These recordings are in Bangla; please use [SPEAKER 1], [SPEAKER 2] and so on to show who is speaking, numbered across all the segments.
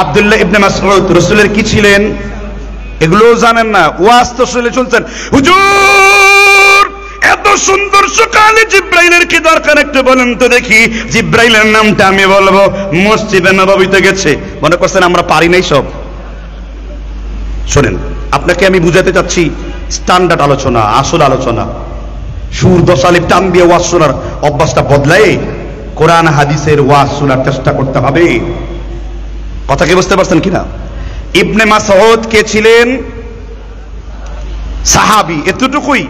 [SPEAKER 1] আব্দুল্লাহ ইবনে মাসউদ, রসুলের কি ছিলেন? এগুলোও জানেন না। ওয়াজ তো শুনে শুনছেন। হুজুর, এত সুন্দর সকালে জিব্রাইলের কি দরকার একটু বলেন তো দেখি। জিব্রাইলের নামটা আমি বলব, মসজিদে নববীতে গেছে। মনে করছেন আমরা পারি নাই সব? শোনেন, আপনাকে আমি বুঝাতে চাচ্ছি স্ট্যান্ডার্ড আলোচনা, আসল আলোচনা। সুর দশালিপ টান দিয়ে ওয়াজ শোনার অভ্যাসটা বদলায় কোরআন, হাদিসের ওয়াজ শোনার চেষ্টা করতে হবে। কথা কি বুঝতে পারছেন কিনা? ইবনে মাসউদ কে ছিলেন? সাহাবি, এতটুকুই।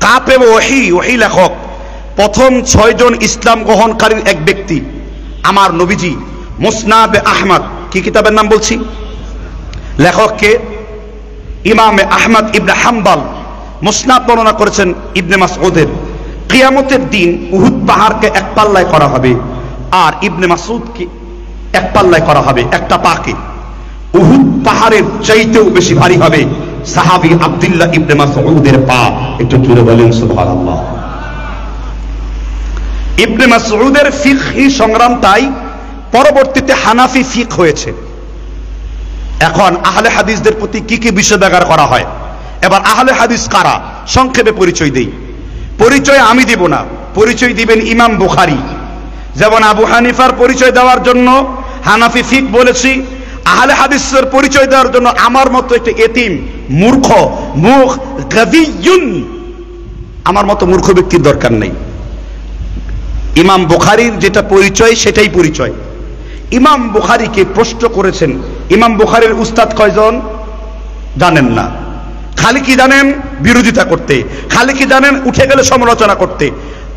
[SPEAKER 1] কাপে ওহি ওহি লেখক। প্রথম ছয়জন ইসলাম গ্রহণকারীর এক ব্যক্তি, আমার নবীজি, মুসনাদ আহমদ। কি কিতাবের নাম বলছি? লেখককে ইমামে আহমদ ইবনে হাম্বাল। মুসনাদ বর্ণনা করেছেন ইবনে মাসউদের। কিয়ামতের দিন উহুদ পাহাড়কে এক পাল্লায় করা হবে। আর ইবনে মাসউদকে এক পাল্লায় করা হবে, একটা পাকে। উহুদ পাহাড়ের চাইতেও বেশি ভারী হবে। সাহাবি আব্দুল্লাহ ইবনে মাসউদের পা। একটু জুড়ে বলেন, সুবহানাল্লাহ। ইবনে মাসউদের ফিকহি সংগ্রাম তাই, পরবর্তীতে হানাফি ফিক হয়েছে। এখন আহলে হাদিসদের প্রতি কি কি বিষেধাগার করা হয়? এবার আহলে হাদিস কারা? সংক্ষেপে পরিচয় দেই। পরিচয় আমি দিব না। পরিচয় দিবেন ইমাম বুখারি। যেমন আবু হানিফার পরিচয় দেওয়ার জন্য হানাফি ফিক বলেছি। আহলে হাদিসের পরিচয় দেওয়ার জন্য আমার মতো একটা এতিম, মূর্খ, মুখ গাদিয়ুন, আমার মতো মূর্খ ব্যক্তির দরকার নেই। ইমাম বুখারির যেটা পরিচয়, সেটাই পরিচয়। ইমাম বুখারিকে প্রশ্ন করেছেন, ইমাম বুখারির উস্তাদ কয়জন? জানেন না। খালি কি জানেন? বিরোধিতা করতে। খালি কি জানেন? উঠে গেলে সমালোচনা করতে।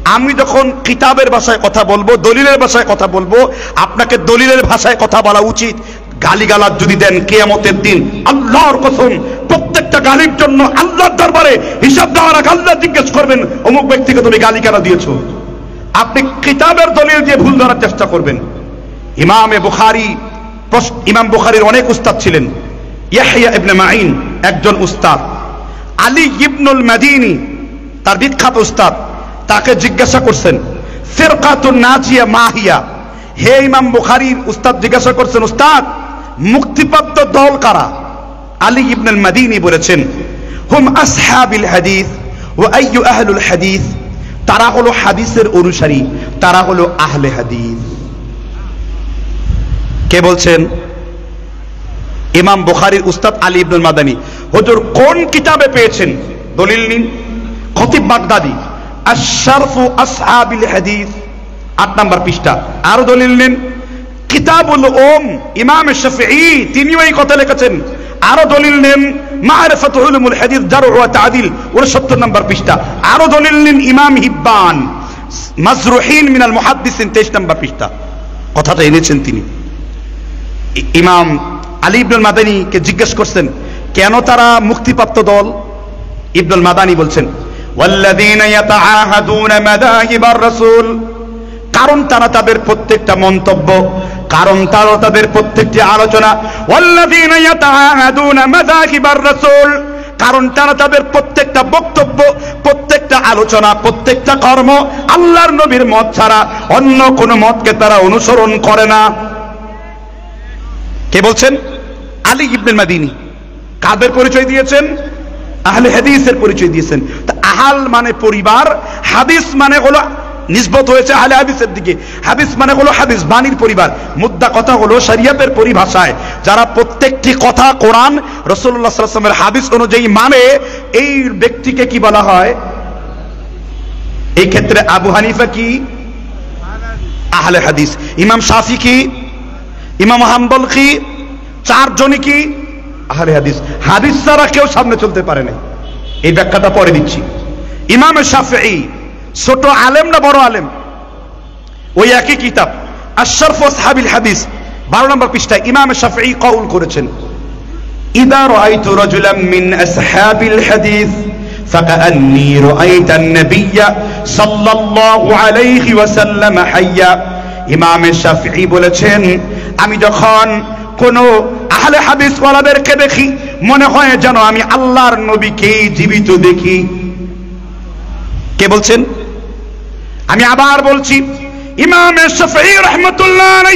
[SPEAKER 1] আমি যখন কিতাবের ভাষায় কথা বলব, দলিলের ভাষায় কথা বলব, আপনাকে দলিলের ভাষায় কথা বলা উচিত। গালিগালাজ যদি দেন কেয়ামতের দিন, আল্লাহর কসম, প্রত্যেকটা গালির জন্য আল্লাহর দরবারে হিসাব দেওয়ার আগে আল্লাহ জিজ্ঞেস করবেন, অমুক ব্যক্তিকে তুমি গালি কেন দিয়েছ। আপনি কিতাবের দলিল দিয়ে ভুল ধরার চেষ্টা করবেন। ইমামে বুখারি ইমাম বুখারির অনেক উস্তাদ ছিলেন। ইয়াহিয়া ইবনে মাইন একজন উস্তাদ। আলী ইবনুল মাদিনী, তার বিখ্যাত উস্তাদ। তাকে জিজ্ঞাসা করছেন, ফিরকাতুন নাজিয়া মাহিয়া? হে ইমাম বুখারির উস্তাদ জিজ্ঞাসা করছেন, উস্তাদ, মুক্তিপ্রাপ্ত দল কারা? আলী ইবনুল মাদিনী বলেছেন, হুম আসহাবিল হাদিস ও আইয়ু আহলুল হাদিস। তারা হলো হাদিসের অনুসারী, তারা হলো আহলে হাদিস। কে বলছেন? ইমাম বুখারীর উস্তাদ আলী ইবনুল মাদানী হুজুর কোন কিতাবে পেয়েছেন? দলিল নিন। খতিব বাগদাদি। ওম ইমাম কথা আরও দলিল নেন মারিফাতুল উলুমুল হাদিস জারহ ওয়া তাদিল 69 নম্বর পৃষ্ঠা। আরও দলিল নেন ইমাম হিব্বান। মিনাল মুহাদ্দিসিন 23 নম্বর পৃষ্ঠা। কথাটা এনেছেন তিনি। ইমাম আলী জিজ্ঞেস করছেন, কেন তারা মুক্তিপ্রাপ্ত দল? ইবনুল মাদানী বলছেন والذين يتعاهدون مذاهب الرسول কারণ তারা তাদের প্রত্যেকটা মন্তব্য কারণ তারা তাদের প্রত্যেকটি আলোচনা والذين يتعاهدون مذاهب الرسول কারণ তারা তাদের প্রত্যেকটা বক্তব্য প্রত্যেকটা আলোচনা প্রত্যেকটা কর্ম আল্লাহর নবীর মত ছাড়া অন্য কোন মতকে তারা অনুসরণ করে না কে বলছেন আলী ইবনুল মাদিনী কাদের পরিচয় দিয়েছেন আহলে হাদিসের পরিচয় দিয়েছেন তা আহাল মানে পরিবার, হাদিস মানে হলো নিসবত হয়েছে আহলে হাদিসের দিকে। হাদিস মানে হলো হাদিস, বাণীর পরিবার। মুদ্দা কথা হলো শরিয়তের পরিভাষায়। যারা প্রত্যেকটি কথা কোরআন রসুল্লাহ সাল্লামের হাদিস অনুযায়ী মানে এই ব্যক্তিকে কি বলা হয়? এই ক্ষেত্রে আবু হানিফা কি? আহলে হাদিস। ইমাম শাফি কি? ইমাম হাম্বল কি? চারজনই কি? আহলে হাদিস। হাদিস ছাড়া কেউ সামনে চলতে পারে নাই। এই ব্যাখ্যাটা পরে দিচ্ছি। ইমাম শাফি ছোট আলেম না বড় আলেম ওই একই কিতাব আশরফ সাহাবিল হাদিস বারো নম্বর পৃষ্ঠায় ইমাম শাফি কৌল করেছেন إذا رأيت رجلا من أصحاب الحديث فكأني رأيت النبي صلى الله عليه وسلم حيا ইমাম শাফিঈ বলেছেন আমি যখন কোন আহলে হাদিস ওয়ালাদেরকে দেখি মনে হয় যেন আমি আল্লাহর নবীকেই জীবিত দেখি কে বলছেন? আমি আবার বলছি, ইমাম রহমতুল্লাহ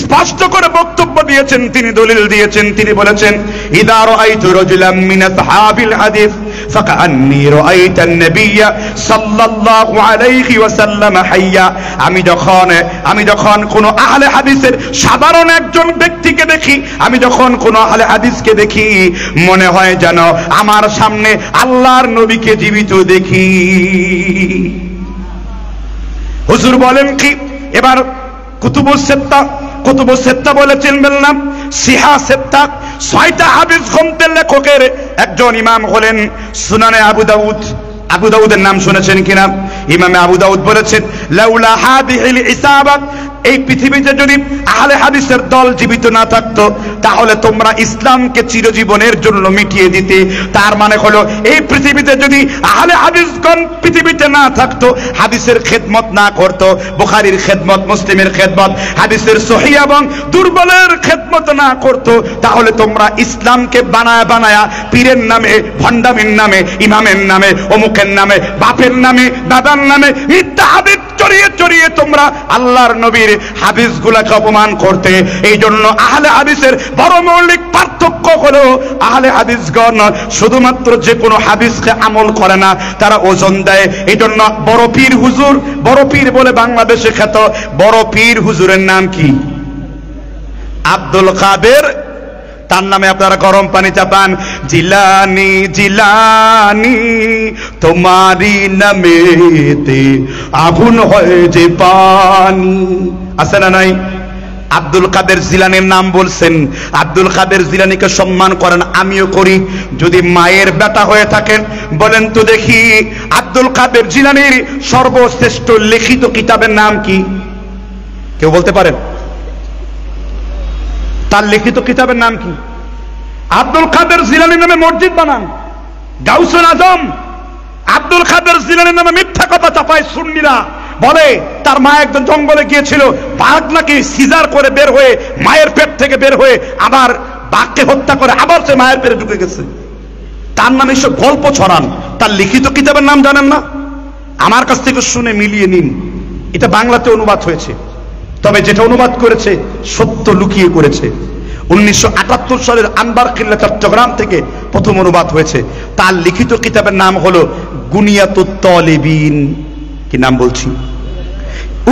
[SPEAKER 1] স্পষ্ট করে বক্তব্য দিয়েছেন, তিনি দলিল দিয়েছেন, তিনি বলেছেন, ইদা আইতু রাজুলাম মিনাত হাবিল হাদিস। ফাকান্নি রাআইতান নাবিয়্যা সাল্লাল্লাহু আলাইহি ওয়াসাল্লাম হাইয়া। আমি যখন আমি যখন আহলে হাদিসের সাধারণ একজন ব্যক্তিকে দেখি, আমি যখন কোন আহলে হাদিসকে দেখি, মনে হয় যেন আমার সামনে আল্লাহর নবীকে জীবিত দেখি। হুজুর বলেন কি? এবার কুতুবুস সেত্তা কুতুবুস সেপ্তা বলে চিনবেন না। সিহা সেত্তা ছয়টা হাদিস গ্রন্থের লেখকের একজন ইমাম হলেন সুনানে আবু দাউদ। আবু দাউদের নাম শুনেছেন কিনা? ইমামে আবু দাউদ বলেছেন, লাউলা হাদিহিল ইসাবাত এই পৃথিবীতে যদি আহলে হাদিসের দল জীবিত না থাকতো, তাহলে তোমরা ইসলামকে চিরজীবনের জন্য মিটিয়ে দিতে। তার মানে হলো, এই পৃথিবীতে যদি আহলে হাদিসগণ পৃথিবীতে না থাকতো, হাদিসের খেদমত না করত, বুখারীর খেদমত, মুসলিমের খেদমত, হাদিসের সহি এবং দুর্বলের খেদমত না করত, তাহলে তোমরা ইসলামকে বানায় বানায়া পীরের নামে, ভণ্ডামির নামে, ইমামের নামে, অমুকের নামে, বাপের নামে, দাদার নামে মিথ্যা হাদিস চড়িয়ে চড়িয়ে তোমরা আল্লাহর নবীর হাদিসগুলাকে অপমান করতে। এই জন্য আহলে হাদিসের বড় মৌলিক পার্থক্য হলো, আহলে হাদিসগণ শুধুমাত্র যে কোনো হাদিসকে আমল করে না, তারা ওজন দেয়। এই জন্য বড় পীর হুজুর, বড় পীর বলে বাংলাদেশে খ্যাত, বড় পীর হুজুরের নাম কি? আব্দুল কাদের তার নামে আপনারা গরম পানি চাপান। জিলানি জিলানি তোমারি নামেতে আগুন হয় যে পানি। আছে না নাই? আব্দুল কাদের জিলানির নাম বলছেন। আব্দুল কাদের জিলানিকে সম্মান করেন, আমিও করি। যদি মায়ের বেটা হয়ে থাকেন, বলেন তো দেখি আব্দুল কাদের জিলানির সর্বশ্রেষ্ঠ লিখিত কিতাবের নাম কি? কেউ বলতে পারেন? তার লিখিত কিতাবের নাম কি? আব্দুল খাদের জিলানি নামে মসজিদ বানান। গাউসুল আজম আব্দুল কাদের জিলানি নামে মিথ্যা কথা চাপায় সুন্নিরা। বলে, তার মা একজন জঙ্গলে গিয়েছিল, বাঘ নাকি সিজার করে বের হয়ে মায়ের পেট থেকে বের হয়ে আবার বাঘকে হত্যা করে আবার সে মায়ের পেটে ঢুকে গেছে। তার নামে এসব গল্প ছড়ান। তার লিখিত কিতাবের নাম জানেন না? আমার কাছ থেকে শুনে মিলিয়ে নিন। এটা বাংলাতে অনুবাদ হয়েছে। তবে যেটা অনুবাদ করেছে, সত্য লুকিয়ে করেছে উনিশশো আটাত্তর সালের আনবার কিল্লা চট্টগ্রাম থেকে প্রথম অনুবাদ হয়েছে। তার লিখিত কিতাবের নাম হলো গুনিয়াতুত তলেবিন কি নাম বলছি?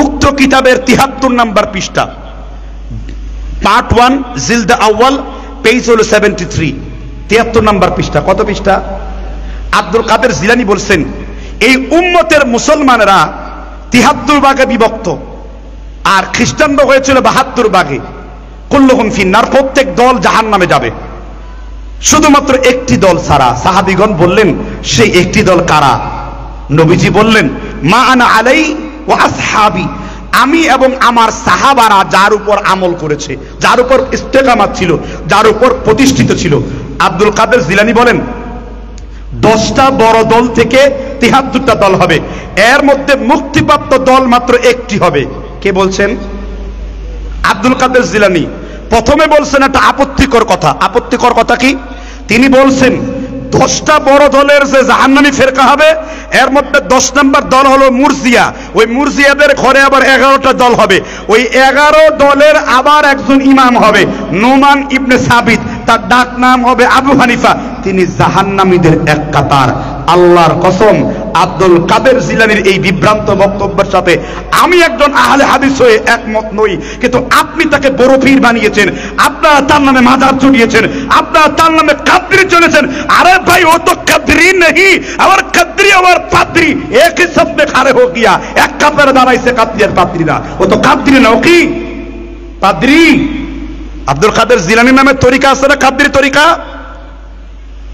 [SPEAKER 1] উক্ত কিতাবের তিহাত্তর নাম্বার পৃষ্ঠা। পার্ট ওয়ান জিল জিলদা আউয়াল পেজ হলো সেভেন্টি থ্রি। তিয়াত্তর নাম্বার পৃষ্ঠা। কত পৃষ্ঠা? আব্দুল কাদের জিলানি বলছেন, এই উম্মতের মুসলমানরা তিহাত্তর ভাগে বিভক্ত। আর খ্রিস্টানরা হয়েছিল বাহাত্তর ভাগে কুল্লুহুম ফিন্নার, প্রত্যেক দল জাহান নামে যাবে। শুধুমাত্র একটি দল ছাড়া সাহাবিগণ বললেন, সেই একটি দল কারা? নবীজি বললেন, মা আনা আলাই ও আসহাবি। আমি এবং আমার সাহাবারা যার উপর আমল করেছে, যার উপর ইস্তেকামাত ছিল, যার উপর প্রতিষ্ঠিত ছিল। আব্দুল কাদের জিলানি বলেন, দশটা বড় দল থেকে তিহাত্তরটা দল হবে। এর মধ্যে মুক্তিপ্রাপ্ত দল মাত্র একটি হবে। কে বলছেন? আব্দুল কাদের জিলানি। প্রথমে বলছেন একটা আপত্তিকর কথা। আপত্তিকর কথা কি? তিনি বলছেন, দশটা বড় দলের যে জাহান্নামি ফেরকা হবে, এর মধ্যে দশ নম্বর দল হলো মুরজিয়া। ওই মুরজিয়াদের ঘরে আবার এগারোটা দল হবে। ওই এগারো দলের আবার একজন ইমাম হবে, নোমান ইবনে সাবিত। তার ডাক নাম হবে আবু হানিফা। তিনি জাহান্নামীদের এক কাতার। আল্লাহর কসম, আব্দুল কাদের জিলানির এই বিভ্রান্ত বক্তব্যের সাথে আমি একজন আহলে হাদিস হয়ে একমত নই। কিন্তু আপনি তাকে বড় পীর বানিয়েছেন, আপনারা তার নামে মাজার চড়িয়েছেন আপনারা তার নামে কাদ্রি চলেছেন। আরে ভাই, ও তো কাদ্রি নেই আবার কাদ্রি আবার পাদ্রি। একই শব্দে খারে হো গিয়া, এক কাতারে দাঁড়াইছে কাদ্রি আর পাদ্রিরা ও তো কাদ্রি না ও কি? পাদ্রি। আব্দুল কাদের জিলানির নামের তরিকা আছে না কাদ্রি তরিকা?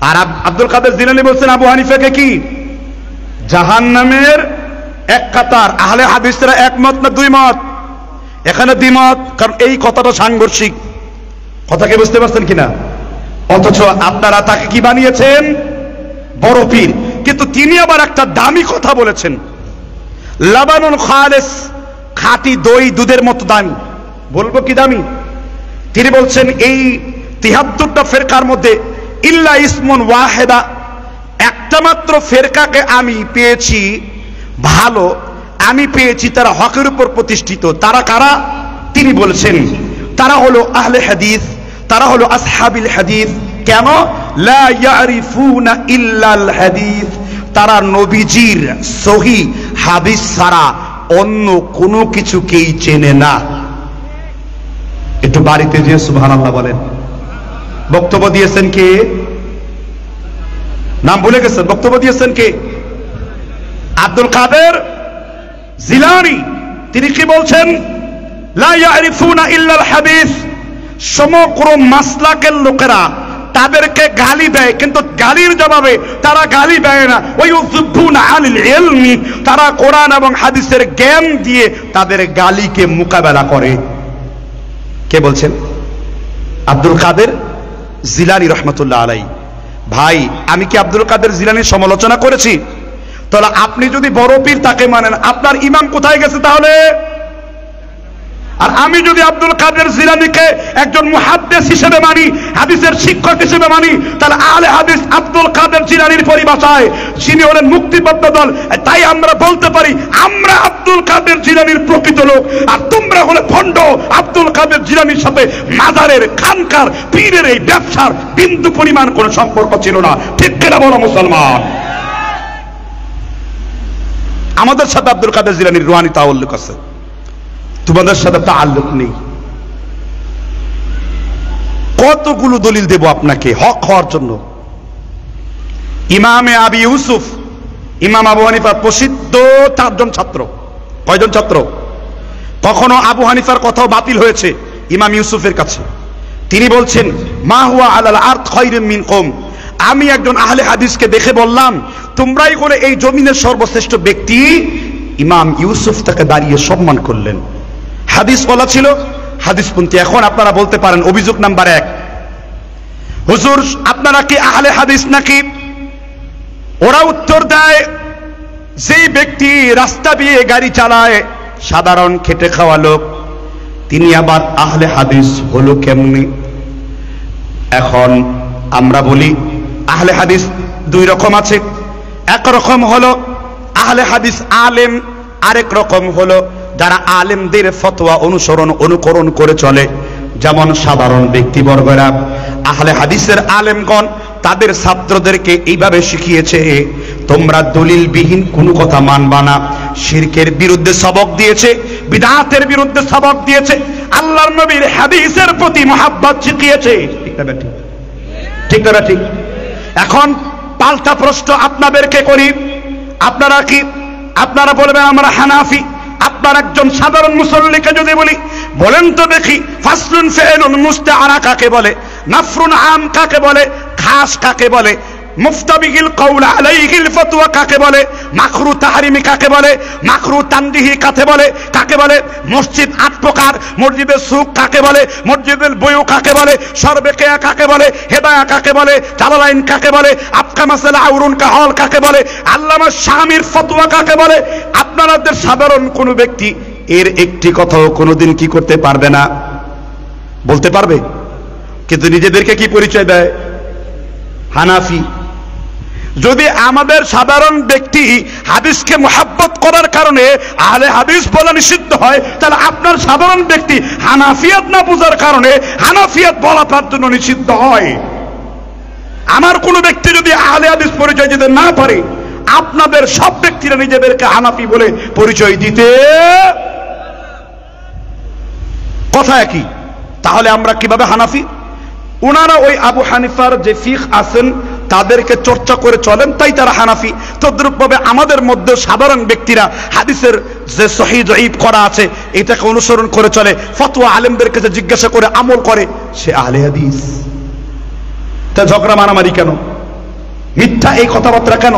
[SPEAKER 1] আর আব- আব্দুল কাদের জিলানি বলছেন আবু হানিফাকে কি? জাহান নামের এক কাতার। আহলে হাদিসরা একমত না দুই মত? এখানে দ্বিমত কারণ এই কথাটা সাংঘর্ষিক। কথাকে বুঝতে পারছেন কিনা? অথচ আপনারা তাকে কি বানিয়েছেন? বড় পীর। কিন্তু তিনি আবার একটা দামি কথা বলেছেন। লাবানুন খালেস, খাঁটি দই দুধের মতো দামি। বলব কি দামি? তিনি বলছেন, এই তিহাত্তরটা ফেরকার মধ্যে ইল্লা ইসমুন ওয়াহেদা, একটা মাত্র ফেরকাকে আমি পেয়েছি ভালো, আমি পেয়েছি তারা হকের উপর প্রতিষ্ঠিত। তারা কারা? তিনি বলছেন, তারা হলো আহলে হাদিস, তারা হলো আসহাবিল হাদিস। কেন? লা হাদিস। তারা নবীজির সহি হাদিস ছাড়া অন্য কোনো কিছুকেই চেনে না। একটু বাড়িতে যে সুবহানাল্লাহ বলেন। বক্তব্য দিয়েছেন কে? নাম ভুলে গেছেন, বক্তব্য দিয়েছেন কে? আব্দুল কাদের জিলানি, তিনি কি বলছেন? সমগ্র মাসলাকের লোকেরা তাদেরকে গালি দেয়, কিন্তু গালির জবাবে তারা গালি দেয় না। ওই তারা কোরআন এবং হাদিসের জ্ঞান দিয়ে তাদের গালিকে মোকাবেলা করে। কে বলছেন? আব্দুল কাদের জিলানি রহমতুল্লাহ আলাই। ভাই, আমি কি আব্দুল কাদের জিলানির সমালোচনা করেছি? তাহলে আপনি যদি বড় পীর তাকে মানেন, আপনার ইমাম কোথায় গেছে তাহলে? আর আমি যদি আব্দুল কাদের জিলানিকে একজন মুহাদ্দিস হিসেবে মানি, হাদিসের শিক্ষক হিসেবে মানি, তাহলে আলে হাদিস আব্দুল কাদের জিলানির পরিভাষায়, যিনি হলেন মুক্তিবদ্ধ দল, তাই আমরা বলতে পারি, আমরা আব্দুল কাদের জিলানির প্রকৃত লোক, আর তোমরা হলে ভণ্ড আব্দুল কাদের জিলানির সাথে মাজারের খানকার, পীরের এই ব্যবসার বিন্দু পরিমাণ কোনো সম্পর্ক ছিল না। ঠিক কিনা বলো মুসলমান? আমাদের সাথে আব্দুল কাদের জিলানির রুহানি তাউল্লুক আছে। তোমাদের সাথে তাল্লুক নেই। কতগুলো দলিল দেব আপনাকে হক হওয়ার জন্য? ইমামে আবি ইউসুফ, ইমাম আবু হানিফার প্রসিদ্ধ চারজন ছাত্র। কয়জন ছাত্র? কখনো আবু হানিফার কথাও বাতিল হয়েছে ইমাম ইউসুফের কাছে। তিনি বলছেন, মা হুয়া আলাল খৈরিন মিন কম আমি একজন আহলে হাদিসকে দেখে বললাম, তোমরাই করে এই জমিনের সর্বশ্রেষ্ঠ ব্যক্তি। ইমাম ইউসুফ তাকে দাঁড়িয়ে সম্মান করলেন। হাদিস বলা ছিল, হাদিসপন্থী, এখন আপনারা বলতে পারেন অভিযোগ নাম্বার এক। হুজুর, আপনারা কি আহলে হাদিস নাকি? ওরা উত্তর দেয়, যেই ব্যক্তি রাস্তা দিয়ে গাড়ি চালায় সাধারণ খেটে খাওয়া লোক, তিনি আবার আহলে হাদিস হলো কেমনি? এখন আমরা বলি, আহলে হাদিস দুই রকম আছে। এক রকম হলো আহলে হাদিস আলেম, আরেক রকম হলো যারা আলেমদের ফতোয়া অনুসরণ, অনুকরণ করে চলে। যেমন সাধারণ ব্যক্তিবর্গরা, আহলে হাদিসের আলেমগণ তাদের ছাত্রদেরকে এইভাবে শিখিয়েছে, তোমরা দলিলবিহীন কোনো কথা মানবা না। শিরকের বিরুদ্ধে সবক দিয়েছে, বিদাতের বিরুদ্ধে সবক দিয়েছে, আল্লাহর নবীর হাদিসের প্রতি মহাব্বত শিখিয়েছে। ঠিক না ঠিক ঠিক না ঠিক এখন পাল্টা প্রশ্ন আপনাদেরকে করি। আপনারা কি, আপনারা বলবেন আমরা হানাফি? আপনার একজন সাধারণ মুসল্লিকে যদি বলি, বলেন তো দেখি, ফাসলুন ফেলুন মুস্তে আরা কাকে বলে, নাফরুন আম কাকে বলে খাস কাকে বলে মুফতাবিহিল কৌল আলাইহিল ফতোয়া কাকে বলে মাকরু তাহারিমি কাকে বলে মাকরু তানদিহি কাকে বলে কাকে বলে মসজিদ আট প্রকার মসজিদের সুখ কাকে বলে মসজিদের বইও কাকে বলে সর্বেকেয়া কাকে বলে হেদায়া কাকে বলে জালালাইন কাকে বলে আফকা মাসালা আউরুন কাহল কাকে বলে আল্লামা স্বামীর ফতোয়া কাকে বলে আপনাদের সাধারণ কোনো ব্যক্তি এর একটি কথাও কোনোদিন কি করতে পারবে না বলতে পারবে কিন্তু নিজেদেরকে কি পরিচয় দেয় হানাফি যদি আমাদের সাধারণ ব্যক্তি হাদিসকে মোহাব্বত করার কারণে আহলে হাদিস বলা নিষিদ্ধ হয়, তাহলে আপনার সাধারণ ব্যক্তি হানাফিয়াত না বোঝার কারণে হানাফিয়াত বলা তার জন্য নিষিদ্ধ হয়। আমার কোনো ব্যক্তি যদি আহলে হাদিস পরিচয় দিতে না পারে, আপনাদের সব ব্যক্তিরা নিজেদেরকে হানাফি বলে পরিচয় দিতে কথা একই। তাহলে আমরা কীভাবে হানাফি? ওনারা ওই আবু হানিফার যে ফিখ আছেন তাদেরকে চর্চা করে চলেন, তাই তারা হানাফি, তদ্রূপভাবে আমাদের মধ্যে সাধারণ ব্যক্তিরা হাদিসের যে শহীদ জয়ীব করা আছে, এটাকে অনুসরণ করে চলে। ফতুয়া আলেমদের কাছে জিজ্ঞাসা করে আমল করে, সে আলে হাদিস। তা ঝগড়া মারামারি কেন? মিথ্যা এই কথাবার্তা কেন?